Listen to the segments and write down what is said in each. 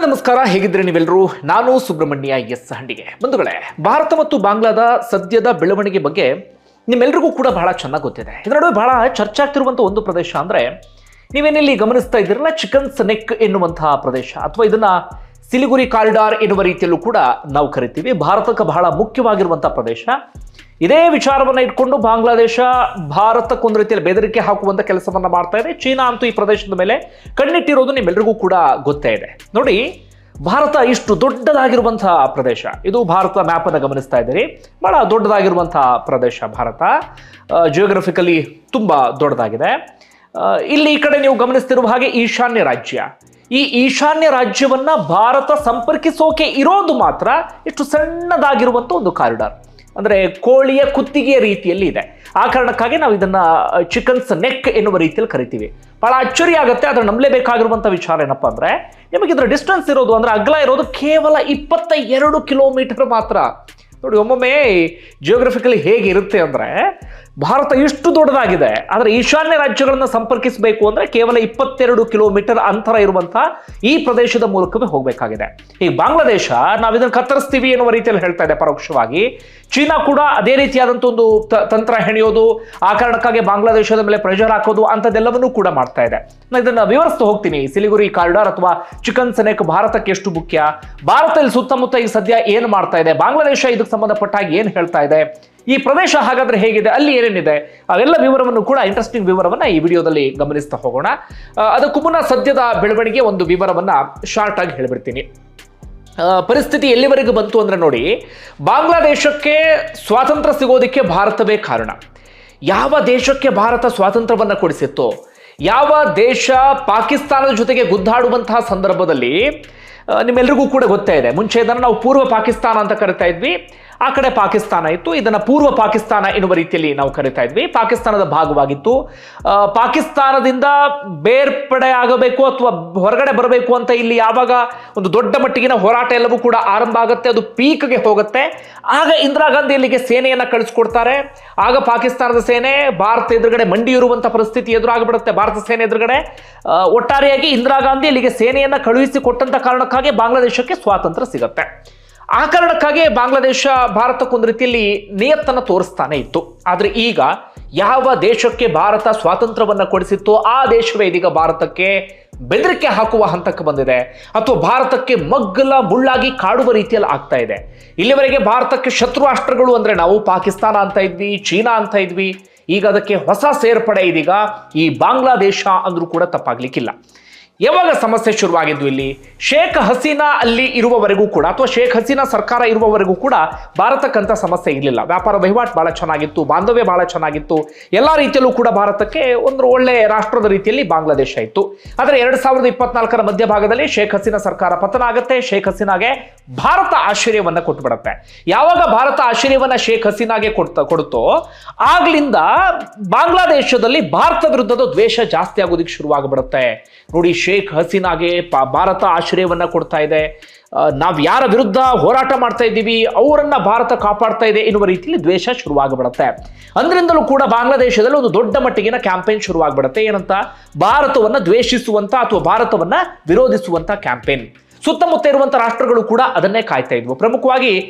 ನಮಸ್ಕಾರ ಹೇಗಿದ್ರೆ ನೀವೆಲ್ಲರೂ ನಾನು ಸುಬ್ರಹ್ಮಣ್ಯ ಎಸ್ ಹಂಡಿಗೆ. ಬಂಧುಗಳೇ, ಭಾರತ ಮತ್ತು ಬಾಂಗ್ಲಾದ ಸದ್ಯದ ಬೆಳವಣಿಗೆ ಬಗ್ಗೆ ನಿಮ್ಮೆಲ್ರಿಗೂ ಕೂಡ ಬಹಳ ಚೆನ್ನಾಗಿ ಗೊತ್ತಿದೆ. ಇದರ ನಡುವೆ ಬಹಳ ಚರ್ಚೆ ಆಗ್ತಿರುವಂಥ ಒಂದು ಪ್ರದೇಶ ಅಂದರೆ, ನೀವೇನಿಲ್ಲಿ ಗಮನಿಸ್ತಾ ಇದ್ದೀರಲ್ಲ ಚಿಕನ್ ನೆಕ್ ಎನ್ನುವಂತಹ ಪ್ರದೇಶ, ಅಥವಾ ಇದನ್ನ ಸಿಲಿಗುರಿ ಕಾರಿಡಾರ್ ಎನ್ನುವ ರೀತಿಯಲ್ಲೂ ಕೂಡ ನಾವು ಕರಿತೀವಿ. ಭಾರತಕ್ಕೆ ಬಹಳ ಮುಖ್ಯವಾಗಿರುವಂಥ ಪ್ರದೇಶ. ಇದೇ ವಿಚಾರವನ್ನ ಇಟ್ಕೊಂಡು ಬಾಂಗ್ಲಾದೇಶ ಭಾರತಕ್ಕೊಂದು ರೀತಿಯಲ್ಲಿ ಬೆದರಿಕೆ ಹಾಕುವಂತ ಕೆಲಸವನ್ನ ಮಾಡ್ತಾ ಇದೆ. ಚೀನಾ ಅಂತೂ ಈ ಪ್ರದೇಶದ ಮೇಲೆ ಕಣ್ಣಿಟ್ಟಿರೋದು ನಿಮ್ಮೆಲ್ಲರಿಗೂ ಕೂಡ ಗೊತ್ತೇ ಇದೆ. ನೋಡಿ, ಭಾರತ ಇಷ್ಟು ದೊಡ್ಡದಾಗಿರುವಂತಹ ಪ್ರದೇಶ. ಇದು ಭಾರತ ಮ್ಯಾಪ್ ಅನ್ನು ಗಮನಿಸ್ತಾ ಇದ್ದೀರಿ. ಬಹಳ ದೊಡ್ಡದಾಗಿರುವಂತಹ ಪ್ರದೇಶ ಭಾರತ. ಜಿಯೋಗ್ರಫಿಕಲಿ ತುಂಬಾ ದೊಡ್ಡದಾಗಿದೆ. ಇಲ್ಲಿ ಈ ಕಡೆ ನೀವು ಗಮನಿಸ್ತಿರುವ ಹಾಗೆ ಈಶಾನ್ಯ ರಾಜ್ಯ. ಈ ಈಶಾನ್ಯ ರಾಜ್ಯವನ್ನ ಭಾರತ ಸಂಪರ್ಕಿಸೋಕೆ ಇರೋದು ಮಾತ್ರ ಇಷ್ಟು ಸಣ್ಣದಾಗಿರುವಂತ ಒಂದು ಕಾರಿಡಾರ್ ಅಂದ್ರೆ ಕೋಳಿಯ ಕುತ್ತಿಗೆಯ ರೀತಿಯಲ್ಲಿ ಇದೆ. ಆ ಕಾರಣಕ್ಕಾಗಿ ನಾವು ಇದನ್ನು ಚಿಕನ್ಸ್ ನೆಕ್ ಎನ್ನುವ ರೀತಿಯಲ್ಲಿ ಕರಿತೀವಿ. ಭಾಳ ಅಚ್ಚರಿ ಆಗುತ್ತೆ, ಆದರೆ ನಂಬಲೇಬೇಕಾಗಿರುವಂಥ ವಿಚಾರ ಏನಪ್ಪ ಅಂದರೆ ನಿಮಗೆ ಇದರ ಡಿಸ್ಟೆನ್ಸ್ ಇರೋದು ಅಂದರೆ ಅಗ್ಲ ಇರೋದು ಕೇವಲ ಇಪ್ಪತ್ತ ಎರಡು ಕಿಲೋಮೀಟರ್ ಮಾತ್ರ. ನೋಡಿ, ಒಮ್ಮೊಮ್ಮೆ ಜಿಯೋಗ್ರಫಿಕಲಿ ಹೇಗಿರುತ್ತೆ ಅಂದರೆ ಅಂದ್ರೆ ಭಾರತ ಇಷ್ಟು ದೊಡ್ಡದಾಗಿದೆ, ಆದರೆ ಈಶಾನ್ಯ ರಾಜ್ಯಗಳನ್ನು ಸಂಪರ್ಕಿಸಬೇಕು ಅಂದರೆ ಕೇವಲ ಇಪ್ಪತ್ತೆರಡು ಕಿಲೋಮೀಟರ್ ಅಂತರ ಇರುವಂತಹ ಈ ಪ್ರದೇಶದ ಮೂಲಕವೇ ಹೋಗಬೇಕಾಗಿದೆ. ಈ ಬಾಂಗ್ಲಾದೇಶ ನಾವು ಇದನ್ನು ಕತ್ತರಿಸ್ತೀವಿ ಎನ್ನುವ ರೀತಿಯಲ್ಲಿ ಹೇಳ್ತಾ ಇದೆ ಪರೋಕ್ಷವಾಗಿ. ಚೀನಾ ಕೂಡ ಅದೇ ರೀತಿಯಾದಂಥ ಒಂದು ತಂತ್ರ ಹೆಣೆಯೋದು, ಆ ಕಾರಣಕ್ಕಾಗಿ ಬಾಂಗ್ಲಾದೇಶದ ಮೇಲೆ ಪ್ರೆಷರ್ ಹಾಕೋದು, ಅಂಥದ್ದೆಲ್ಲವನ್ನೂ ಕೂಡ ಮಾಡ್ತಾ ಇದೆ. ನಾನು ಇದನ್ನು ವಿವರಿಸ್ತಾ ಹೋಗ್ತೀನಿ. ಸಿಲಿಗುರಿ ಕಾರಿಡಾರ್ ಅಥವಾ ಚಿಕನ್ ಸೆನೆಕ್ ಭಾರತಕ್ಕೆ ಎಷ್ಟು ಮುಖ್ಯ? ಭಾರತದಲ್ಲಿ ಸುತ್ತಮುತ್ತ ಈಗ ಸದ್ಯ ಏನು ಮಾಡ್ತಾ ಇದೆ? ಬಾಂಗ್ಲಾದೇಶ ಇದಕ್ಕೆ ಸಂಬಂಧಪಟ್ಟ ಹಾಗೆ ಏನು ಹೇಳ್ತಾ ಇದೆ? ಈ ಪ್ರದೇಶ ಹಾಗಾದ್ರೆ ಹೇಗಿದೆ? ಅಲ್ಲಿ ಏನೇನಿದೆ? ಅವೆಲ್ಲ ವಿವರವನ್ನು ಕೂಡ ಇಂಟ್ರೆಸ್ಟಿಂಗ್ ವಿವರವನ್ನ ಈ ವಿಡಿಯೋದಲ್ಲಿ ಗಮನಿಸ್ತಾ ಹೋಗೋಣ. ಅದಕ್ಕೂ ಮುನ್ನ ಸದ್ಯದ ಬೆಳವಣಿಗೆ ಒಂದು ವಿವರವನ್ನ ಶಾರ್ಟ್ ಆಗಿ ಹೇಳ್ಬಿಡ್ತೀನಿ. ಪರಿಸ್ಥಿತಿ ಎಲ್ಲಿವರೆಗೂ ಬಂತು ಅಂದ್ರೆ ನೋಡಿ, ಬಾಂಗ್ಲಾದೇಶಕ್ಕೆ ಸ್ವಾತಂತ್ರ್ಯ ಸಿಗೋದಕ್ಕೆ ಭಾರತವೇ ಕಾರಣ. ಯಾವ ದೇಶಕ್ಕೆ ಭಾರತ ಸ್ವಾತಂತ್ರ್ಯವನ್ನು ಕೊಡಿಸಿತ್ತು, ಯಾವ ದೇಶ ಪಾಕಿಸ್ತಾನದ ಜೊತೆಗೆ ಗುದ್ದಾಡುವಂತಹ ಸಂದರ್ಭದಲ್ಲಿ ನಿಮ್ಮೆಲ್ಲರಿಗೂ ಕೂಡ ಗೊತ್ತೇ ಇದೆ. ಮುಂಚೆ ಇದನ್ನು ನಾವು ಪೂರ್ವ ಪಾಕಿಸ್ತಾನ ಅಂತ ಕರಿತಾ ಇದ್ವಿ. ಆ ಕಡೆ ಪಾಕಿಸ್ತಾನ ಇತ್ತು. ಇದನ್ನು ಪೂರ್ವ ಪಾಕಿಸ್ತಾನ ಎನ್ನುವ ರೀತಿಯಲ್ಲಿ ನಾವು ಕರಿತಾ ಇದ್ವಿ. ಪಾಕಿಸ್ತಾನದ ಭಾಗವಾಗಿತ್ತು. ಪಾಕಿಸ್ತಾನದಿಂದ ಬೇರ್ಪಡೆ ಆಗಬೇಕು ಅಥವಾ ಹೊರಗಡೆ ಬರಬೇಕು ಅಂತ ಇಲ್ಲಿ ಯಾವಾಗ ಒಂದು ದೊಡ್ಡ ಮಟ್ಟಿಗಿನ ಹೋರಾಟ ಎಲ್ಲವೂ ಕೂಡ ಆರಂಭ ಆಗುತ್ತೆ. ಅದು ಪೀಕ್ಗೆ ಹೋಗುತ್ತೆ. ಆಗ ಇಂದಿರಾ ಗಾಂಧಿ ಇಲ್ಲಿಗೆ ಸೇನೆಯನ್ನ ಕಳಿಸ್ಕೊಡ್ತಾರೆ. ಆಗ ಪಾಕಿಸ್ತಾನದ ಸೇನೆ ಭಾರತ ಎದುರುಗಡೆ ಮಂಡಿ ಇರುವಂತ ಪರಿಸ್ಥಿತಿ ಎದುರಾಗಿಬಿಡುತ್ತೆ. ಭಾರತ ಸೇನೆ ಎದುರುಗಡೆ. ಒಟ್ಟಾರೆಯಾಗಿ ಇಂದಿರಾ ಗಾಂಧಿ ಇಲ್ಲಿಗೆ ಸೇನೆಯನ್ನ ಕಳುಹಿಸಿ ಕೊಟ್ಟಂತ ಕಾರಣಕ್ಕಾಗಿ ಬಾಂಗ್ಲಾದೇಶಕ್ಕೆ ಸ್ವಾತಂತ್ರ್ಯ ಸಿಗತ್ತೆ. ಆ ಕಾರಣಕ್ಕಾಗಿ ಬಾಂಗ್ಲಾದೇಶ ಭಾರತಕ್ಕೊಂದು ರೀತಿಯಲ್ಲಿ ನಿಯತ್ತನ್ನು ತೋರಿಸ್ತಾನೆ ಇತ್ತು. ಆದರೆ ಈಗ ಯಾವ ದೇಶಕ್ಕೆ ಭಾರತ ಸ್ವಾತಂತ್ರ್ಯವನ್ನು ಕೊಡಿಸಿತ್ತು ಆ ದೇಶವೇ ಇದೀಗ ಭಾರತಕ್ಕೆ ಬೆದರಿಕೆ ಹಾಕುವ ಹಂತಕ್ಕೆ ಬಂದಿದೆ. ಅಥವಾ ಭಾರತಕ್ಕೆ ಮಗ್ಗಲ ಮುಳ್ಳಾಗಿ ಕಾಡುವ ರೀತಿಯಲ್ಲಿ ಆಗ್ತಾ ಇದೆ. ಇಲ್ಲಿವರೆಗೆ ಭಾರತಕ್ಕೆ ಶತ್ರು ರಾಷ್ಟ್ರಗಳು ಅಂದ್ರೆ ನಾವು ಪಾಕಿಸ್ತಾನ ಅಂತ ಇದ್ವಿ, ಚೀನಾ ಅಂತ ಇದ್ವಿ. ಈಗ ಅದಕ್ಕೆ ಹೊಸ ಸೇರ್ಪಡೆ ಇದೀಗ ಈ ಬಾಂಗ್ಲಾದೇಶ ಅಂದ್ರೂ ಕೂಡ ತಪ್ಪಾಗ್ಲಿಕ್ಕಿಲ್ಲ. ಯಾವಾಗ ಸಮಸ್ಯೆ ಶುರುವಾಗಿದ್ದು ಇಲ್ಲಿ? ಶೇಖ್ ಹಸೀನಾ ಅಲ್ಲಿ ಇರುವವರೆಗೂ ಕೂಡ ಅಥವಾ ಶೇಖ್ ಹಸೀನಾ ಸರ್ಕಾರ ಇರುವವರೆಗೂ ಕೂಡ ಭಾರತಕ್ಕಂಥ ಸಮಸ್ಯೆ ಇರಲಿಲ್ಲ. ವ್ಯಾಪಾರ ವಹಿವಾಟು ಭಾಳ ಚೆನ್ನಾಗಿತ್ತು, ಬಾಂಧವ್ಯ ಭಾಳ ಚೆನ್ನಾಗಿತ್ತು. ಎಲ್ಲ ರೀತಿಯಲ್ಲೂ ಕೂಡ ಭಾರತಕ್ಕೆ ಒಂದು ಒಳ್ಳೆ ರಾಷ್ಟ್ರದ ರೀತಿಯಲ್ಲಿ ಬಾಂಗ್ಲಾದೇಶ ಇತ್ತು. ಆದರೆ ಎರಡು ಸಾವಿರದ ಇಪ್ಪತ್ನಾಲ್ಕರ ಮಧ್ಯಭಾಗದಲ್ಲಿ ಶೇಖ್ ಹಸೀನಾ ಸರ್ಕಾರ ಪತನ ಆಗುತ್ತೆ, ಶೇಖ್ ಹಸೀನಾಗೆ ಭಾರತ ಆಶ್ಚರ್ಯವನ್ನ ಕೊಟ್ಬಿಡತ್ತೆ. ಯಾವಾಗ ಭಾರತ ಆಶ್ಚರ್ಯವನ್ನ ಶೇಖ್ ಹಸೀನಾಗೆ ಕೊಡ್ತಾ, ಕೊಡುತ್ತೋ, ಆಗ್ಲಿಂದ ಬಾಂಗ್ಲಾದೇಶದಲ್ಲಿ ಭಾರತ ವಿರುದ್ಧದ ದ್ವೇಷ ಜಾಸ್ತಿ ಆಗೋದಿಕ್ಕೆ ಶುರುವಾಗ್ಬಿಡುತ್ತೆ. ನೋಡಿ ಶೇಖ್ ಹಸೀನಾಗೆ ಪ- ಭಾರತ ಆಶ್ರಯವನ್ನು ಕೊಡ್ತಾ ಇದೆ. ನಾವು ಯಾರ ವಿರುದ್ಧ ಹೋರಾಟ ಮಾಡ್ತಾ ಇದ್ದೀವಿ, ಅವರನ್ನು ಭಾರತ ಕಾಪಾಡ್ತಾ ಇದೆ ಎನ್ನುವ ರೀತಿಯಲ್ಲಿ ದ್ವೇಷ ಶುರುವಾಗ್ಬಿಡುತ್ತೆ. ಅಂದ್ರಿಂದಲೂ ಕೂಡ ಬಾಂಗ್ಲಾದೇಶದಲ್ಲಿ ಒಂದು ದೊಡ್ಡ ಮಟ್ಟಿಗಿನ ಕ್ಯಾಂಪೇನ್ ಶುರುವಾಗ್ಬಿಡುತ್ತೆ. ಏನಂತ? ಭಾರತವನ್ನು ದ್ವೇಷಿಸುವಂಥ ಅಥವಾ ಭಾರತವನ್ನು ವಿರೋಧಿಸುವಂಥ ಕ್ಯಾಂಪೇನ್. ಸುತ್ತಮುತ್ತ ಇರುವಂಥ ರಾಷ್ಟ್ರಗಳು ಕೂಡ ಅದನ್ನೇ ಕಾಯ್ತಾ ಇದ್ವು. ಪ್ರಮುಖವಾಗಿ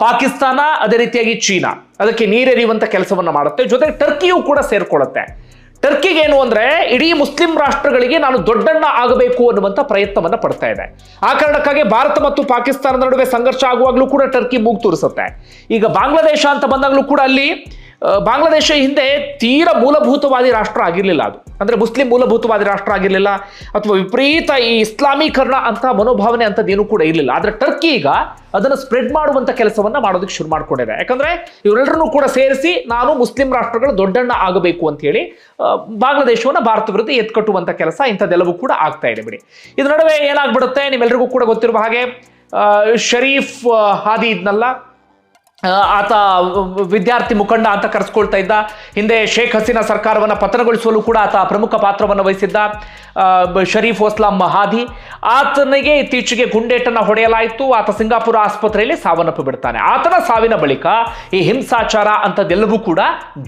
ಪಾಕಿಸ್ತಾನ, ಅದೇ ರೀತಿಯಾಗಿ ಚೀನಾ. ಅದಕ್ಕೆ ನೀರೆರಿಯುವಂಥ ಕೆಲಸವನ್ನ ಮಾಡುತ್ತೆ. ಜೊತೆಗೆ ಟರ್ಕಿಯೂ ಕೂಡ ಸೇರ್ಕೊಳ್ಳುತ್ತೆ. ಟರ್ಕಿಗೆ ಏನು ಅಂದ್ರೆ ಇಡೀ ಮುಸ್ಲಿಂ ರಾಷ್ಟ್ರಗಳಿಗೆ ನಾನು ದೊಡ್ಡಣ್ಣ ಆಗಬೇಕು ಅನ್ನುವಂತ ಪ್ರಯತ್ನವನ್ನ ಪಡ್ತಾ ಇದೆ. ಆ ಕಾರಣಕ್ಕಾಗಿ ಭಾರತ ಮತ್ತು ಪಾಕಿಸ್ತಾನದ ನಡುವೆ ಸಂಘರ್ಷ ಆಗುವಾಗಲೂ ಕೂಡ ಟರ್ಕಿ ಮೂಗು ತೋರಿಸುತ್ತೆ. ಈಗ ಬಾಂಗ್ಲಾದೇಶ ಅಂತ ಬಂದಾಗಲೂ ಕೂಡ ಅಲ್ಲಿ ಬಾಂಗ್ಲಾದೇಶ ಹಿಂದೆ ತೀರ ಮೂಲಭೂತವಾದಿ ರಾಷ್ಟ್ರ ಆಗಿರಲಿಲ್ಲ ಅದು. ಅಂದರೆ ಮುಸ್ಲಿಂ ಮೂಲಭೂತವಾದಿ ರಾಷ್ಟ್ರ ಆಗಿರಲಿಲ್ಲ, ಅಥವಾ ವಿಪರೀತ ಈ ಇಸ್ಲಾಮೀಕರಣ ಅಂತ ಮನೋಭಾವನೆ ಅಂಥದ್ದೇನು ಕೂಡ ಇರಲಿಲ್ಲ. ಆದರೆ ಟರ್ಕಿ ಈಗ ಅದನ್ನು ಸ್ಪ್ರೆಡ್ ಮಾಡುವಂಥ ಕೆಲಸವನ್ನು ಮಾಡೋದಕ್ಕೆ ಶುರು ಮಾಡಿಕೊಂಡಿದೆ. ಯಾಕಂದರೆ ಇವರೆಲ್ಲರನ್ನೂ ಕೂಡ ಸೇರಿಸಿ ನಾನು ಮುಸ್ಲಿಂ ರಾಷ್ಟ್ರಗಳ ದೊಡ್ಡಣ್ಣ ಆಗಬೇಕು ಅಂತ ಹೇಳಿ ಬಾಂಗ್ಲಾದೇಶವನ್ನ ಭಾರತ ವಿರುದ್ಧ ಎತ್ಕಟ್ಟುವಂಥ ಕೆಲಸ ಇಂಥದ್ದೆಲ್ಲವೂ ಕೂಡ ಆಗ್ತಾ ಇದೆ ಬಿಡಿ. ಇದರ ನಡುವೆ ಏನಾಗ್ಬಿಡುತ್ತೆ ನಿಮ್ಮೆಲ್ಲರಿಗೂ ಕೂಡ ಗೊತ್ತಿರುವ ಹಾಗೆ ಶರೀಫ್ ಹಾದಿ ಇದ್ನಲ್ಲ ಆತ ವಿದ್ಯಾರ್ಥಿ ಮುಖಂಡ ಅಂತ ಕರೆಸ್ಕೊಳ್ತಾ ಇದ್ದ. ಹಿಂದೆ ಶೇಖ್ ಹಸೀನಾ ಸರ್ಕಾರವನ್ನು ಪತನಗೊಳಿಸಲು ಕೂಡ ಆತ ಪ್ರಮುಖ ಪಾತ್ರವನ್ನು ವಹಿಸಿದ್ದ ಶರೀಫ್ ಓಸ್ಲಾಂ ಮಹಾದಿ. ಆತನಿಗೆ ಇತ್ತೀಚೆಗೆ ಗುಂಡೇಟನ್ನು ಹೊಡೆಯಲಾಯಿತು. ಆತ ಸಿಂಗಾಪುರ ಆಸ್ಪತ್ರೆಯಲ್ಲಿ ಸಾವನ್ನಪ್ಪು ಬಿಡ್ತಾನೆ. ಆತನ ಸಾವಿನ ಬಳಿಕ ಈ ಹಿಂಸಾಚಾರ ಅಂಥದ್ದೆಲ್ಲವೂ ಕೂಡ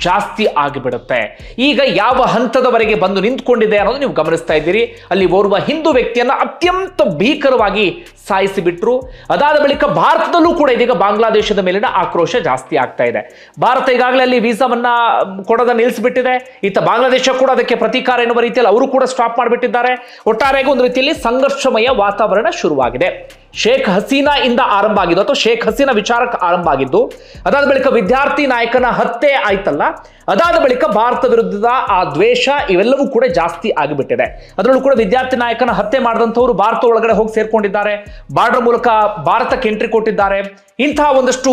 ಜಾಸ್ತಿ ಆಗಿಬಿಡುತ್ತೆ. ಈಗ ಯಾವ ಹಂತದವರೆಗೆ ಬಂದು ನಿಂತ್ಕೊಂಡಿದೆ ಅನ್ನೋದು ನೀವು ಗಮನಿಸ್ತಾ ಇದ್ದೀರಿ. ಅಲ್ಲಿ ಓರ್ವ ಹಿಂದೂ ವ್ಯಕ್ತಿಯನ್ನು ಅತ್ಯಂತ ಭೀಕರವಾಗಿ ಸಾಯಿಸಿಬಿಟ್ರು. ಅದಾದ ಬಳಿಕ ಭಾರತದಲ್ಲೂ ಕೂಡ ಇದೀಗ ಬಾಂಗ್ಲಾದೇಶದ ಮೇಲಿನ ಆಕ್ರೋಶ ಜಾಸ್ತಿ ಆಗ್ತಾ ಇದೆ. ಭಾರತ ಈಗಾಗಲೇ ಅಲ್ಲಿ ವೀಸಾವನ್ನ ಮ್, ಕೊಡೋದ ನಿಲ್ಲಿಸಿಬಿಟ್ಟಿದೆ ಇತ್ತ ಬಾಂಗ್ಲಾದೇಶ ಕೂಡ ಅದಕ್ಕೆ ಪ್ರತೀಕಾರ ಎನ್ನುವ ರೀತಿಯಲ್ಲಿ ಅವರು ಕೂಡ ಸ್ಟಾಪ್ ಮಾಡಿಬಿಟ್ಟಿದ್ದಾರೆ. ಒಟ್ಟಾರೆಯಾಗಿ ಒಂದು ರೀತಿಯಲ್ಲಿ ಸಂಘರ್ಷಮಯ ವಾತಾವರಣ ಶುರುವಾಗಿದೆ. ಶೇಖ್ ಹಸೀನಾ ಇಂದ ಆರಂಭ ಆಗಿದ್ದು, ಅಥವಾ ಶೇಖ್ ಹಸೀನಾ ವಿಚಾರಕ್ಕೆ ಆರಂಭ ಆಗಿದ್ದು, ಅದಾದ ಬಳಿಕ ವಿದ್ಯಾರ್ಥಿ ನಾಯಕನ ಹತ್ಯೆ ಆಯ್ತಲ್ಲ, ಅದಾದ ಬಳಿಕ ಭಾರತ ವಿರುದ್ಧದ ಆ ದ್ವೇಷ ಇವೆಲ್ಲವೂ ಕೂಡ ಜಾಸ್ತಿ ಆಗಿಬಿಟ್ಟಿದೆ. ಅದರಲ್ಲೂ ಕೂಡ ವಿದ್ಯಾರ್ಥಿ ನಾಯಕನ ಹತ್ಯೆ ಮಾಡಿದಂಥವ್ರು ಭಾರತ ಒಳಗಡೆ ಹೋಗಿ ಸೇರ್ಕೊಂಡಿದ್ದಾರೆ, ಬಾರ್ಡರ್ ಮೂಲಕ ಭಾರತಕ್ಕೆ ಎಂಟ್ರಿ ಕೊಟ್ಟಿದ್ದಾರೆ. ಇಂತಹ ಒಂದಷ್ಟು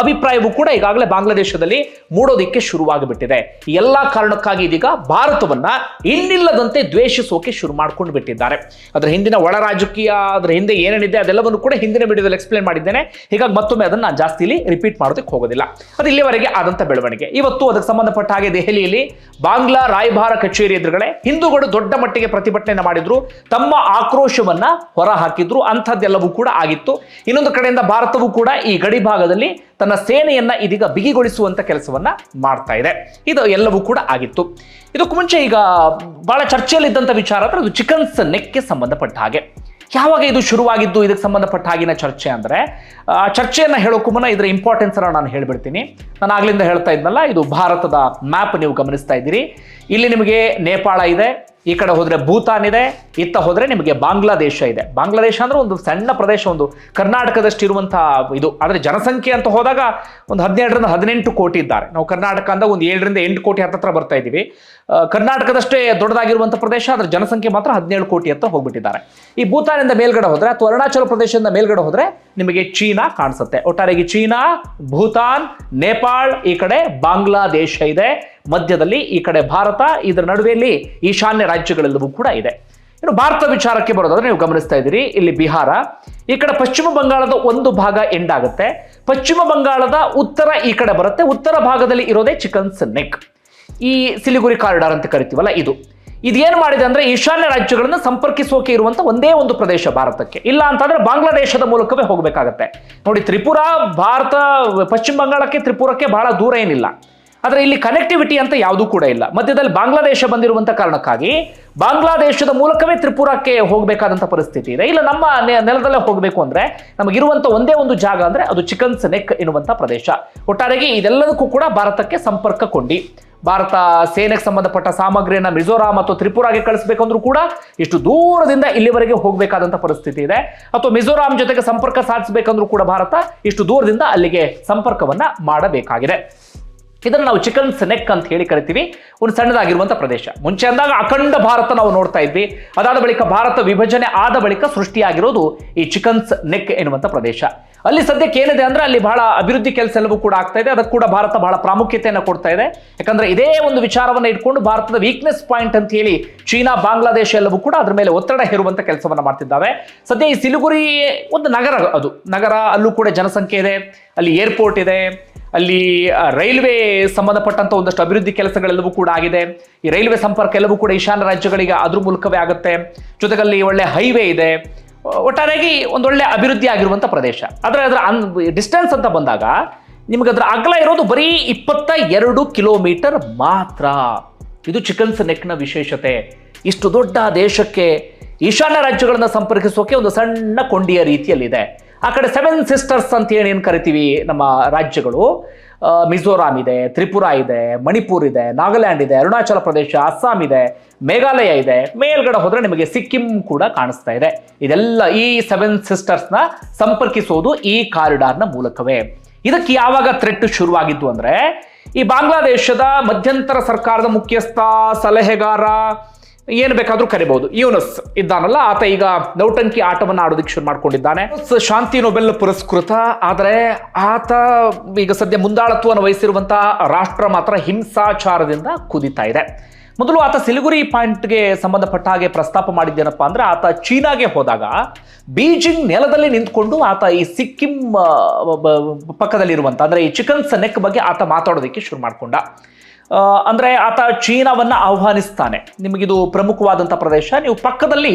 ಅಭಿಪ್ರಾಯವೂ ಕೂಡ ಈಗಾಗಲೇ ಬಾಂಗ್ಲಾದೇಶದಲ್ಲಿ ಮೂಡೋದಿಕ್ಕೆ ಶುರುವಾಗಿಬಿಟ್ಟಿದೆ. ಎಲ್ಲ ಕಾರಣಕ್ಕಾಗಿ ಇದೀಗ ಭಾರತವನ್ನ ಇನ್ನಿಲ್ಲದಂತೆ ದ್ವೇಷಿಸೋಕೆ ಶುರು ಮಾಡ್ಕೊಂಡು ಬಿಟ್ಟಿದ್ದಾರೆ ಅದರ ಹಿಂದಿನ ಒಳ ರಾಜಕೀಯ, ಅದರ ಹಿಂದೆ ಏನೇನಿದೆ ಅದೆಲ್ಲವನ್ನು ಕೂಡ ಹಿಂದಿನ ವಿಡಿಯೋದಲ್ಲಿ ಎಕ್ಸ್ಪ್ಲೇನ್ ಮಾಡಿದ್ದೇನೆ. ಹೀಗಾಗಿ ಮತ್ತೊಮ್ಮೆ ಅದನ್ನ ನಾನು ಜಾಸ್ತಿ ಇಲ್ಲಿ ರಿಪೀಟ್ ಮಾಡೋದಕ್ಕೆ ಹೋಗೋದಿಲ್ಲ. ಅದು ಇಲ್ಲಿವರೆಗೆ ಆದಂಥ ಬೆಳವಣಿಗೆ. ಇವತ್ತು ಅದಕ್ಕೆ ಸಂಬಂಧಪಟ್ಟ ಹಾಗೆ ದೆಹಲಿಯಲ್ಲಿ ಬಾಂಗ್ಲಾ ರಾಯಭಾರ ಕಚೇರಿ ಎದುರುಗಡೆ ಹಿಂದೂಗಳು ದೊಡ್ಡ ಮಟ್ಟಿಗೆ ಪ್ರತಿಭಟನೆ ಮಾಡಿದ್ರು. ತಮ್ಮ ಆಕ್ರೋಶವನ್ನ ಹೊರ ಹಾಕಿದ್ರು ಅಂಥದ್ದೆಲ್ಲವೂ ಕೂಡ ಆಗಿತ್ತು. ಇನ್ನೊಂದು ಕಡೆಯಿಂದ ಭಾರತವು ಕೂಡ ಈ ಗಡಿ ಭಾಗದಲ್ಲಿ ತನ್ನ ಸೇನೆಯನ್ನ ಇದೀಗ ಬಿಗಿಗೊಳಿಸುವಂತ ಕೆಲಸವನ್ನ ಮಾಡ್ತಾ ಇದೆ. ಇದು ಎಲ್ಲವೂ ಕೂಡ ಆಗಿತ್ತು. ಇದಕ್ಕೂ ಮುಂಚೆ ಈಗ ಬಹಳ ಚರ್ಚೆಯಲ್ಲಿದ್ದಂಥ ವಿಚಾರ ಅಂದ್ರೆ ಅದು ಚಿಕನ್ಸ್ ನೆಕ್ಕೆ ಸಂಬಂಧಪಟ್ಟ ಹಾಗೆ. ಯಾವಾಗ ಇದು ಶುರುವಾಗಿದ್ದು? ಇದಕ್ಕೆ ಸಂಬಂಧಪಟ್ಟ ಹಾಗಿನ ಚರ್ಚೆ ಅಂದರೆ, ಆ, ಚರ್ಚೆಯನ್ನು ಹೇಳೋಕ್ಕೂ ಮುನ್ನ ಇದರ ಇಂಪಾರ್ಟೆನ್ಸ್ ಅನ್ನು ನಾನು ಹೇಳಿಬಿಡ್ತೀನಿ. ನಾನು ಆಗ್ಲಿಂದ ಹೇಳ್ತಾ ಇದ್ನಲ್ಲ, ಇದು ಭಾರತದ ಮ್ಯಾಪ್ ನೀವು ಗಮನಿಸ್ತಾ ಇದ್ದೀರಿ. ಇಲ್ಲಿ ನಿಮಗೆ ನೇಪಾಳ ಇದೆ, ಈ ಕಡೆ ಹೋದರೆ ಭೂತಾನ್ ಇದೆ, ಇತ್ತ ಹೋದರೆ ನಿಮಗೆ ಬಾಂಗ್ಲಾದೇಶ ಇದೆ. ಬಾಂಗ್ಲಾದೇಶ ಅಂದರೆ ಒಂದು ಸಣ್ಣ ಪ್ರದೇಶ, ಒಂದು ಕರ್ನಾಟಕದಷ್ಟು ಇರುವಂಥ ಇದು. ಆದರೆ ಜನಸಂಖ್ಯೆ ಅಂತ ಹೋದಾಗ ಒಂದು ಹದಿನೇಳರಿಂದ ಹದಿನೆಂಟು ಕೋಟಿ ಇದ್ದಾರೆ. ನಾವು ಕರ್ನಾಟಕ ಅಂದಾಗ ಒಂದು ಏಳರಿಂದ ಎಂಟು ಕೋಟಿ ಹತ್ತತ್ರ ಬರ್ತಾ ಇದ್ದೀವಿ. ಕರ್ನಾಟಕದಷ್ಟೇ ದೊಡ್ಡದಾಗಿರುವಂಥ ಪ್ರದೇಶ ಅದರ ಜನಸಂಖ್ಯೆ ಮಾತ್ರ ಹದಿನೇಳು ಕೋಟಿ ಅಂತ ಹೋಗ್ಬಿಟ್ಟಿದ್ದಾರೆ. ಈ ಭೂತಾನಿಂದ ಮೇಲ್ಗಡೆ ಹೋದರೆ ಅಥವಾ ಅರುಣಾಚಲ ಪ್ರದೇಶದಿಂದ ಮೇಲ್ಗಡೆ ಹೋದರೆ ನಿಮಗೆ ಚೀನಾ ಕಾಣಿಸುತ್ತೆ. ಒಟ್ಟಾರೆಗೆ ಚೀನಾ, ಭೂತಾನ್, ನೇಪಾಳ್, ಈ ಕಡೆ ಬಾಂಗ್ಲಾದೇಶ ಇದೆ. ಮಧ್ಯದಲ್ಲಿ ಈ ಕಡೆ ಭಾರತ, ಇದರ ನಡುವೆಯಲ್ಲಿ ಈಶಾನ್ಯ ರಾಜ್ಯಗಳೆಲ್ಲವೂ ಕೂಡ ಇದೆ. ಇನ್ನು ಭಾರತ ವಿಚಾರಕ್ಕೆ ಬರೋದಾದ್ರೆ ನೀವು ಗಮನಿಸ್ತಾ ಇದ್ದೀರಿ, ಇಲ್ಲಿ ಬಿಹಾರ. ಈ ಕಡೆ ಪಶ್ಚಿಮ ಬಂಗಾಳದ ಒಂದು ಭಾಗ ಎಂಡ್ ಪಶ್ಚಿಮ ಬಂಗಾಳದ ಉತ್ತರ ಈ ಕಡೆ ಬರುತ್ತೆ. ಉತ್ತರ ಭಾಗದಲ್ಲಿ ಇರೋದೇ ಚಿಕನ್ಸ್ ನೆಕ್. ಈ ಸಿಲಿಗುರಿ ಕಾರಿಡಾರ್ ಅಂತ ಕರಿತೀವಲ್ಲ ಇದು. ಇದೇನು ಮಾಡಿದೆ ಅಂದ್ರೆ ಈಶಾನ್ಯ ರಾಜ್ಯಗಳನ್ನು ಸಂಪರ್ಕಿಸೋಕೆ ಇರುವಂತ ಒಂದೇ ಒಂದು ಪ್ರದೇಶ ಭಾರತಕ್ಕೆ. ಇಲ್ಲ ಅಂತಂದ್ರೆ ಬಾಂಗ್ಲಾದೇಶದ ಮೂಲಕವೇ ಹೋಗಬೇಕಾಗತ್ತೆ. ನೋಡಿ, ತ್ರಿಪುರಾ, ಭಾರತ, ಪಶ್ಚಿಮ ಬಂಗಾಳಕ್ಕೆ ತ್ರಿಪುರಕ್ಕೆ ಬಹಳ ದೂರ ಏನಿಲ್ಲ. ಆದರೆ ಇಲ್ಲಿ ಕನೆಕ್ಟಿವಿಟಿ ಅಂತ ಯಾವುದೂ ಕೂಡ ಇಲ್ಲ. ಮಧ್ಯದಲ್ಲಿ ಬಾಂಗ್ಲಾದೇಶ ಬಂದಿರುವಂತ ಕಾರಣಕ್ಕಾಗಿ ಬಾಂಗ್ಲಾದೇಶದ ಮೂಲಕವೇ ತ್ರಿಪುರಕ್ಕೆ ಹೋಗಬೇಕಾದಂಥ ಪರಿಸ್ಥಿತಿ ಇದೆ. ಇಲ್ಲ, ನಮ್ಮ ನೆಲದಲ್ಲೇ ಹೋಗಬೇಕು ಅಂದ್ರೆ ನಮಗಿರುವಂತ ಒಂದೇ ಒಂದು ಜಾಗ ಅಂದ್ರೆ ಅದು ಚಿಕನ್ಸ್ ನೆಕ್ ಎನ್ನುವಂತ ಪ್ರದೇಶ. ಒಟ್ಟಾರೆಗೆ ಇದೆಲ್ಲದಕ್ಕೂ ಕೂಡ ಭಾರತಕ್ಕೆ ಸಂಪರ್ಕ ಕೊಂಡಿ. ಭಾರತ ಸೇನೆಗೆ ಸಂಬಂಧಪಟ್ಟ ಸಾಮಗ್ರಿಯನ್ನ ಮಿಜೋರಾಂ ಮತ್ತು ತ್ರಿಪುರಾಗೆ ಕಳಿಸ್ಬೇಕಂದ್ರೂ ಕೂಡ ಇಷ್ಟು ದೂರದಿಂದ ಇಲ್ಲಿವರೆಗೆ ಹೋಗಬೇಕಾದಂಥ ಪರಿಸ್ಥಿತಿ ಇದೆ. ಅಥವಾ ಮಿಜೋರಾಂ ಜೊತೆಗೆ ಸಂಪರ್ಕ ಸಾಧಿಸಬೇಕಂದ್ರೂ ಕೂಡ ಭಾರತ ಇಷ್ಟು ದೂರದಿಂದ ಅಲ್ಲಿಗೆ ಸಂಪರ್ಕವನ್ನ ಮಾಡಬೇಕಾಗಿದೆ. ಇದನ್ನು ನಾವು ಚಿಕನ್ಸ್ ನೆಕ್ ಅಂತ ಹೇಳಿ ಕರಿತೀವಿ. ಒಂದು ಸಣ್ಣದಾಗಿರುವಂಥ ಪ್ರದೇಶ. ಮುಂಚೆ ಅಂದಾಗ ಅಖಂಡ ಭಾರತ ನಾವು ನೋಡ್ತಾ ಇದ್ವಿ. ಅದಾದ ಬಳಿಕ ಭಾರತ ವಿಭಜನೆ ಆದ ಬಳಿಕ ಸೃಷ್ಟಿಯಾಗಿರೋದು ಈ ಚಿಕನ್ಸ್ ನೆಕ್ ಎನ್ನುವಂಥ ಪ್ರದೇಶ. ಅಲ್ಲಿ ಸದ್ಯಕ್ಕೆ ಏನಿದೆ ಅಂದ್ರೆ ಅಲ್ಲಿ ಬಹಳ ಅಭಿವೃದ್ಧಿ ಕೆಲಸ ಎಲ್ಲವೂ ಕೂಡ ಆಗ್ತಾ ಇದೆ. ಅದಕ್ಕೆ ಕೂಡ ಭಾರತ ಬಹಳ ಪ್ರಾಮುಖ್ಯತೆಯನ್ನು ಕೊಡ್ತಾ ಇದೆ. ಯಾಕಂದ್ರೆ ಇದೇ ಒಂದು ವಿಚಾರವನ್ನು ಇಟ್ಕೊಂಡು ಭಾರತದ ವೀಕ್ನೆಸ್ ಪಾಯಿಂಟ್ ಅಂತ ಹೇಳಿ ಚೀನಾ, ಬಾಂಗ್ಲಾದೇಶ ಎಲ್ಲವೂ ಕೂಡ ಅದ್ರ ಮೇಲೆ ಒತ್ತಡ ಹೇರುವಂತ ಕೆಲಸವನ್ನ ಮಾಡ್ತಿದ್ದಾವೆ. ಸದ್ಯ ಈ ಸಿಲಿಗುರಿ ಒಂದು ನಗರ ಅದು. ನಗರ, ಅಲ್ಲೂ ಕೂಡ ಜನಸಂಖ್ಯೆ ಇದೆ. ಅಲ್ಲಿ ಏರ್ಪೋರ್ಟ್ ಇದೆ. ಅಲ್ಲಿ ರೈಲ್ವೆ ಸಂಬಂಧಪಟ್ಟಂತ ಒಂದಷ್ಟು ಅಭಿವೃದ್ಧಿ ಕೆಲಸಗಳೆಲ್ಲವೂ ಕೂಡ ಆಗಿದೆ. ಈ ರೈಲ್ವೆ ಸಂಪರ್ಕ ಎಲ್ಲವೂ ಕೂಡ ಈಶಾನ್ಯ ರಾಜ್ಯಗಳಿಗೆ ಅದ್ರ ಮೂಲಕವೇ ಆಗುತ್ತೆ. ಜೊತೆಗಲ್ಲಿ ಒಳ್ಳೆ ಹೈವೇ ಇದೆ. ಒಟ್ಟಾರೆಯಾಗಿ ಒಂದೊಳ್ಳೆ ಅಭಿವೃದ್ಧಿ ಆಗಿರುವಂಥ ಪ್ರದೇಶ. ಆದರೆ ಅದರ ಅನ್ ಡಿಸ್ಟೆನ್ಸ್ ಅಂತ ಬಂದಾಗ ನಿಮಗೆ ಅದರ ಅಗಲ ಇರೋದು ಬರೀ ಇಪ್ಪತ್ತ ಎರಡು ಕಿಲೋಮೀಟರ್ ಮಾತ್ರ. ಇದು ಚಿಕನ್ಸ್ ನೆಕ್ನ ವಿಶೇಷತೆ. ಇಷ್ಟು ದೊಡ್ಡ ದೇಶಕ್ಕೆ, ಈಶಾನ್ಯ ರಾಜ್ಯಗಳನ್ನು ಸಂಪರ್ಕಿಸೋಕೆ ಒಂದು ಸಣ್ಣ ಕೊಂಡಿಯ ರೀತಿಯಲ್ಲಿದೆ. ಆ ಕಡೆ ಸೆವೆನ್ ಸಿಸ್ಟರ್ಸ್ ಅಂತ ಹೇಳಿ ಏನು ಕರಿತೀವಿ ನಮ್ಮ ರಾಜ್ಯಗಳು? ಮಿಜೋರಾಂ ಇದೆ, ತ್ರಿಪುರ ಇದೆ, ಮಣಿಪುರ್ ಇದೆ, ನಾಗಾಲ್ಯಾಂಡ್ ಇದೆ, ಅರುಣಾಚಲ ಪ್ರದೇಶ, ಅಸ್ಸಾಂ ಇದೆ, ಮೇಘಾಲಯ ಇದೆ. ಮೇಲ್ಗಡೆ ಹೋದ್ರೆ ನಿಮಗೆ ಸಿಕ್ಕಿಂ ಕೂಡ ಕಾಣಿಸ್ತಾ ಇದೆ. ಇದೆಲ್ಲ ಈ ಸೆವೆನ್ ಸಿಸ್ಟರ್ಸ್ನ ಸಂಪರ್ಕಿಸೋದು ಈ ಕಾರಿಡಾರ್ನ ಮೂಲಕವೇ. ಇದಕ್ಕೆ ಯಾವಾಗ ಥ್ರೆಟ್ ಶುರುವಾಗಿದ್ದು ಅಂದ್ರೆ, ಈ ಬಾಂಗ್ಲಾದೇಶದ ಮಧ್ಯಂತರ ಸರ್ಕಾರದ ಮುಖ್ಯಸ್ಥ, ಸಲಹೆಗಾರ ಏನು ಬೇಕಾದ್ರೂ ಕರಿಬಹುದು ಯೂನಸ್ ಇದ್ದಾನಲ್ಲ, ಆತ ಈಗ ನೌಟಂಕಿ ಆಟವನ್ನು ಆಡೋದಕ್ಕೆ ಶುರು ಮಾಡ್ಕೊಂಡಿದ್ದಾನೆ. ಶಾಂತಿ ನೊಬೆಲ್ ಪುರಸ್ಕೃತ, ಆದರೆ ಆತ ಈಗ ಸದ್ಯ ಮುಂದಾಳತ್ವವನ್ನು ವಹಿಸಿರುವಂತಹ ರಾಷ್ಟ್ರ ಮಾತ್ರ ಹಿಂಸಾಚಾರದಿಂದ ಕುದಿತಾ ಇದೆ. ಮೊದಲು ಆತ ಸಿಲಿಗುರಿ ಪಾಯಿಂಟ್ಗೆ ಸಂಬಂಧಪಟ್ಟ ಹಾಗೆ ಪ್ರಸ್ತಾಪ ಮಾಡಿದ್ದೇನಪ್ಪ ಅಂದ್ರೆ, ಆತ ಚೀನಾಗೆ ಹೋದಾಗ ಬೀಜಿಂಗ್ ನೆಲದಲ್ಲಿ ನಿಂತ್ಕೊಂಡು ಆತ ಈ ಸಿಕ್ಕಿಂ ಪಕ್ಕದಲ್ಲಿರುವಂತ, ಅಂದ್ರೆ ಈ ಚಿಕನ್ ಸನೆಕ್ ಬಗ್ಗೆ ಆತ ಮಾತಾಡೋದಕ್ಕೆ ಶುರು ಮಾಡ್ಕೊಂಡ. ಅಂದ್ರೆ ಆತ ಚೀನಾವನ್ನ ಆಹ್ವಾನಿಸ್ತಾನೆ. ನಿಮಗಿದು ಪ್ರಮುಖವಾದಂಥ ಪ್ರದೇಶ. ನೀವು ಪಕ್ಕದಲ್ಲಿ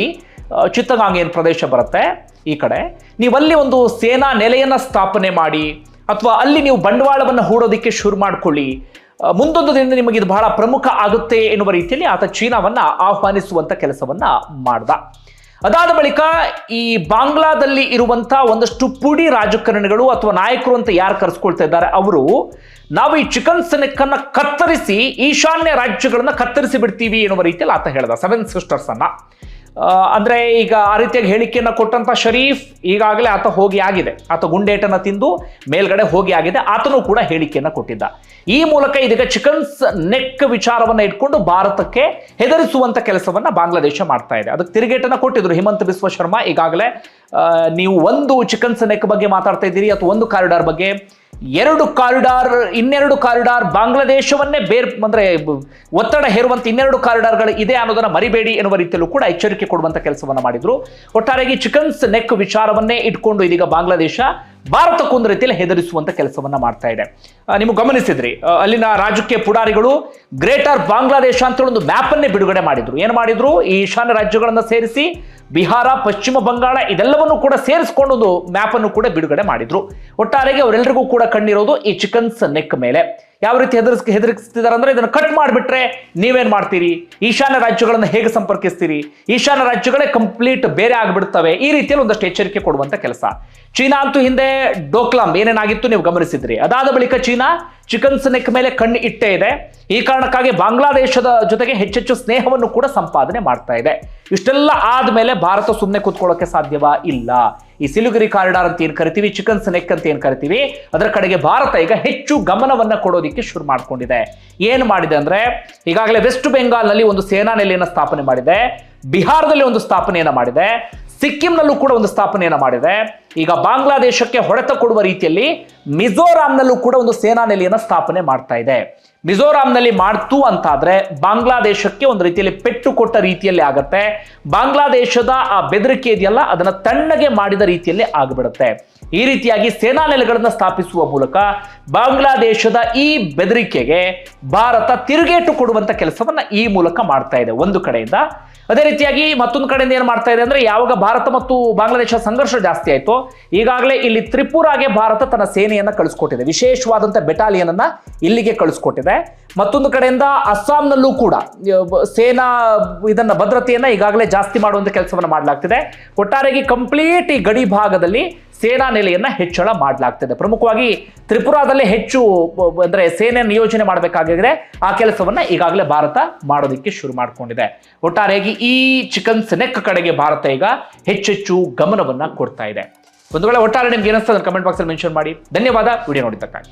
ಚಿತ್ತಗಾಂಗ್ ಪ್ರದೇಶ ಬರುತ್ತೆ ಈ ಕಡೆ. ನೀವಲ್ಲಿ ಒಂದು ಸೇನಾ ನೆಲೆಯನ್ನ ಸ್ಥಾಪನೆ ಮಾಡಿ, ಅಥವಾ ಅಲ್ಲಿ ನೀವು ಬಂಡವಾಳವನ್ನು ಹೂಡೋದಕ್ಕೆ ಶುರು ಮಾಡ್ಕೊಳ್ಳಿ. ಮುಂದೊಂದು ದಿನ ನಿಮಗೆ ಇದು ಬಹಳ ಪ್ರಮುಖ ಆಗುತ್ತೆ ಎನ್ನುವ ರೀತಿಯಲ್ಲಿ ಆತ ಚೀನಾವನ್ನ ಆಹ್ವಾನಿಸುವಂತ ಕೆಲಸವನ್ನ ಮಾಡ್ದ. ಅದಾದ ಬಳಿಕ ಈ ಬಾಂಗ್ಲಾದಲ್ಲಿ ಇರುವಂತ ಒಂದಷ್ಟು ಪುಡಿ ರಾಜಕಾರಣಿಗಳು ಅಥವಾ ನಾಯಕರು ಅಂತ ಯಾರು ಕರೆಸ್ಕೊಳ್ತಾ ಇದ್ದಾರೆ? ಅವರು ನಾವು ಈ ಚಿಕನ್ ಸೆನೆಕ್ಕನ್ನ ಕತ್ತರಿಸಿ ಈಶಾನ್ಯ ರಾಜ್ಯಗಳನ್ನ ಕತ್ತರಿಸಿ ಬಿಡ್ತೀವಿ ಎನ್ನುವ ರೀತಿಯಲ್ಲಿ ಆತ ಹೇಳ್ದ. ಸೆವೆನ್ ಸಿಸ್ಟರ್ಸ್ ಅನ್ನ. ಅಂದ್ರೆ ಈಗ ಆ ರೀತಿಯಾಗಿ ಹೇಳಿಕೆಯನ್ನ ಕೊಟ್ಟಂತ ಶರೀಫ್ ಈಗಾಗಲೇ ಆತ ಹೋಗಿ ಆಗಿದೆ. ಆತ ಗುಂಡೇಟನ್ನ ತಿಂದು ಮೇಲ್ಗಡೆ ಹೋಗಿ ಆಗಿದೆ. ಆತನು ಕೂಡ ಹೇಳಿಕೆಯನ್ನ ಕೊಟ್ಟಿದ್ದ. ಈ ಮೂಲಕ ಇದೀಗ ಚಿಕನ್ಸ್ ನೆಕ್ ವಿಚಾರವನ್ನ ಇಟ್ಕೊಂಡು ಭಾರತಕ್ಕೆ ಹೆದರಿಸುವಂತ ಕೆಲಸವನ್ನ ಬಾಂಗ್ಲಾದೇಶ ಮಾಡ್ತಾ ಇದೆ. ಅದಕ್ಕೆ ತಿರುಗೇಟನ್ನ ಕೊಟ್ಟಿದ್ರು ಹಿಮಂತ ಬಿಸ್ವ ಶರ್ಮಾ. ಈಗಾಗಲೇ ನೀವು ಒಂದು ಚಿಕನ್ಸ್ ನೆಕ್ ಬಗ್ಗೆ ಮಾತಾಡ್ತಾ ಇದ್ದೀರಿ ಅಥವಾ ಒಂದು ಕಾರಿಡಾರ್ ಬಗ್ಗೆ ಎರಡು ಕಾರಿಡಾರ್, ಇನ್ನೆರಡು ಕಾರಿಡಾರ್ ಬಾಂಗ್ಲಾದೇಶವನ್ನೇ ಬೇರ್, ಅಂದರೆ ಒತ್ತಡ ಹೇರುವಂತ ಇನ್ನೆರಡು ಕಾರಿಡಾರ್ಗಳು ಇದೆ ಅನ್ನೋದನ್ನ ಮರಿಬೇಡಿ ಎನ್ನುವ ರೀತಿಯಲ್ಲೂ ಕೂಡ ಎಚ್ಚರಿಕೆ ಕೊಡುವಂತ ಕೆಲಸವನ್ನ ಮಾಡಿದ್ರು. ಒಟ್ಟಾರೆಯಾಗಿ ಚಿಕನ್ಸ್ ನೆಕ್ ವಿಚಾರವನ್ನೇ ಇಟ್ಕೊಂಡು ಇದೀಗ ಬಾಂಗ್ಲಾದೇಶ ಭಾರತಕ್ಕೊಂದು ರೀತಿಯಲ್ಲಿ ಹೆದರಿಸುವಂತ ಕೆಲಸವನ್ನ ಮಾಡ್ತಾ ಇದೆ. ನಿಮ್ಗೆ ಗಮನಿಸಿದ್ರಿ ಅಲ್ಲಿನ ರಾಜಕೀಯ ಪುಡಾರಿಗಳು ಗ್ರೇಟರ್ ಬಾಂಗ್ಲಾದೇಶ ಅಂತೇಳಿ ಒಂದು ಮ್ಯಾಪನ್ನೇ ಬಿಡುಗಡೆ ಮಾಡಿದ್ರು. ಏನು ಮಾಡಿದ್ರು? ಈಶಾನ್ಯ ರಾಜ್ಯಗಳನ್ನು ಸೇರಿಸಿ ಬಿಹಾರ, ಪಶ್ಚಿಮ ಬಂಗಾಳ ಇದೆಲ್ಲವನ್ನು ಕೂಡ ಸೇರಿಸಿಕೊಂಡು ಮ್ಯಾಪ್ ಅನ್ನು ಕೂಡ ಬಿಡುಗಡೆ ಮಾಡಿದ್ರು. ಒಟ್ಟಾರೆಗೆ ಅವರೆಲ್ಲರಿಗೂ ಕೂಡ ಕಣ್ಣಿರೋದು ಈ ಚಿಕನ್ಸ್ ನೆಕ್ ಮೇಲೆ. ಯಾವ ರೀತಿ ಹೆದರಿಸ್ ಹೆದರಿಸ್ತಿದ್ದಾರೆ ಅಂದ್ರೆ ಇದನ್ನು ಕಟ್ ಮಾಡಿಬಿಟ್ರೆ ನೀವೇನ್ ಮಾಡ್ತೀರಿ? ಈಶಾನ್ಯ ರಾಜ್ಯಗಳನ್ನು ಹೇಗೆ ಸಂಪರ್ಕಿಸ್ತೀರಿ? ಈಶಾನ್ಯ ರಾಜ್ಯಗಳೇ ಕಂಪ್ಲೀಟ್ ಬೇರೆ ಆಗಿಬಿಡ್ತವೆ. ಈ ರೀತಿಯಲ್ಲಿ ಒಂದಷ್ಟು ಎಚ್ಚರಿಕೆ ಕೊಡುವಂತ ಕೆಲಸ. ಚೀನಾ ಅಂತೂ ಹಿಂದೆ ಡೋಕ್ಲಾಮ್ ಏನೇನಾಗಿತ್ತು ನೀವು ಗಮನಿಸಿದ್ರಿ. ಅದಾದ ಬಳಿಕ ಚೀನಾ ಚಿಕನ್ ಸನೆಕ್ ಮೇಲೆ ಕಣ್ಣು ಇಟ್ಟೇ ಇದೆ. ಈ ಕಾರಣಕ್ಕಾಗಿ ಬಾಂಗ್ಲಾದೇಶದ ಜೊತೆಗೆ ಹೆಚ್ಚೆಚ್ಚು ಸ್ನೇಹವನ್ನು ಕೂಡ ಸಂಪಾದನೆ ಮಾಡ್ತಾ ಇದೆ. ಇಷ್ಟೆಲ್ಲ ಆದ್ಮೇಲೆ ಭಾರತ ಸುಮ್ಮನೆ ಕೂತ್ಕೊಳ್ಳೋಕೆ ಸಾಧ್ಯವ? ಇಲ್ಲ. ಈ ಸಿಲುಗಿರಿ ಕಾರಿಡಾರ್ ಅಂತ ಏನ್ ಕರಿತೀವಿ? ಚಿಕನ್ ಸನೆಕ್ ಅಂತ ಏನ್ ಕರಿತೀವಿ? ಅದರ ಕಡೆಗೆ ಭಾರತ ಈಗ ಹೆಚ್ಚು ಗಮನವನ್ನ ಕೊಡೋದಿಕ್ಕೆ ಶುರು ಮಾಡ್ಕೊಂಡಿದೆ. ಏನ್ ಮಾಡಿದೆ ಅಂದ್ರೆ, ಈಗಾಗಲೇ ವೆಸ್ಟ್ ಬೆಂಗಾಲ್ನಲ್ಲಿ ಒಂದು ಸೇನಾ ನೆಲೆಯನ್ನ ಸ್ಥಾಪನೆ ಮಾಡಿದೆ. ಬಿಹಾರದಲ್ಲಿ ಒಂದು ಸ್ಥಾಪನೆಯನ್ನ ಮಾಡಿದೆ. ಸಿಕ್ಕಿಂನಲ್ಲೂ ಕೂಡ ಒಂದು ಸ್ಥಾಪನೆಯನ್ನು ಮಾಡಿದೆ. ಈಗ ಬಾಂಗ್ಲಾದೇಶಕ್ಕೆ ಹೊಡೆತ ಕೊಡುವ ರೀತಿಯಲ್ಲಿ ಮಿಜೋರಾಂನಲ್ಲೂ ಕೂಡ ಒಂದು ಸೇನಾ ನೆಲೆಯನ್ನು ಸ್ಥಾಪನೆ ಮಾಡ್ತಾ ಇದೆ. ಮಿಜೋರಾಂನಲ್ಲಿ ಮಾಡ್ತು ಅಂತಾದ್ರೆ ಬಾಂಗ್ಲಾದೇಶಕ್ಕೆ ಒಂದು ರೀತಿಯಲ್ಲಿ ಪೆಟ್ಟು ಕೊಟ್ಟ ರೀತಿಯಲ್ಲಿ ಆಗತ್ತೆ. ಬಾಂಗ್ಲಾದೇಶದ ಆ ಬೆದರಿಕೆ ಇದೆಯಲ್ಲ, ಅದನ್ನ ತಣ್ಣಗೆ ಮಾಡಿದ ರೀತಿಯಲ್ಲಿ ಆಗಿಬಿಡುತ್ತೆ. ಈ ರೀತಿಯಾಗಿ ಸೇನಾ ನೆಲೆಗಳನ್ನು ಸ್ಥಾಪಿಸುವ ಮೂಲಕ ಬಾಂಗ್ಲಾದೇಶದ ಈ ಬೆದರಿಕೆಗೆ ಭಾರತ ತಿರುಗೇಟು ಕೊಡುವಂತ ಕೆಲಸವನ್ನ ಈ ಮೂಲಕ ಮಾಡ್ತಾ ಇದೆ. ಒಂದು ಕಡೆಯಿಂದ ಅದೇ ರೀತಿಯಾಗಿ ಮತ್ತೊಂದು ಕಡೆಯಿಂದ ಏನು ಮಾಡ್ತಾ ಇದೆ ಅಂದ್ರೆ ಯಾವಾಗ ಭಾರತ ಮತ್ತು ಬಾಂಗ್ಲಾದೇಶ ಸಂಘರ್ಷ ಜಾಸ್ತಿ ಆಯಿತು, ಈಗಾಗಲೇ ಇಲ್ಲಿ ತ್ರಿಪುರಾಗೆ ಭಾರತ ತನ್ನ ಸೇನೆಯನ್ನ ಕಳಿಸ್ಕೊಟ್ಟಿದೆ. ವಿಶೇಷವಾದಂಥ ಬೆಟಾಲಿಯನ್ ಇಲ್ಲಿಗೆ ಕಳಿಸ್ಕೊಟ್ಟಿದೆ. ಮತ್ತೊಂದು ಕಡೆಯಿಂದ ಅಸ್ಸಾಂನಲ್ಲೂ ಕೂಡ ಸೇನಾ ಇದನ್ನ ಭದ್ರತೆಯನ್ನ ಈಗಾಗಲೇ ಜಾಸ್ತಿ ಮಾಡುವಂಥ ಕೆಲಸವನ್ನ ಮಾಡಲಾಗ್ತಿದೆ. ಒಟ್ಟಾರೆಗೆ ಕಂಪ್ಲೀಟ್ ಈ ಗಡಿ ಭಾಗದಲ್ಲಿ ಸೇನಾ ನೆಲೆಯನ್ನು ಹೆಚ್ಚಳ ಮಾಡಲಾಗ್ತದೆ. ಪ್ರಮುಖವಾಗಿ ತ್ರಿಪುರಾದಲ್ಲಿ ಹೆಚ್ಚು ಅಂದ್ರೆ ಸೇನೆ ನಿಯೋಜನೆ ಮಾಡಬೇಕಾಗಿದ್ರೆ ಆ ಕೆಲಸವನ್ನ ಈಗಾಗಲೇ ಭಾರತ ಮಾಡೋದಕ್ಕೆ ಶುರು ಮಾಡ್ಕೊಂಡಿದೆ. ಒಟ್ಟಾರೆಯಾಗಿ ಈ ಚಿಕನ್ ಸೆನೆಕ್ ಕಡೆಗೆ ಭಾರತ ಈಗ ಹೆಚ್ಚೆಚ್ಚು ಗಮನವನ್ನ ಕೊಡ್ತಾ ಇದೆ. ಒಂದು ವೇಳೆ ಒಟ್ಟಾರೆ ನಿಮ್ಗೆ ಏನಿಸ್ತದೆ ಕಮೆಂಟ್ ಬಾಕ್ಸ್ ಅಲ್ಲಿ ಮೆನ್ಷನ್ ಮಾಡಿ. ಧನ್ಯವಾದ. ವಿಡಿಯೋ ನೋಡಿದ್ದಕ್ಕಾಗಿ.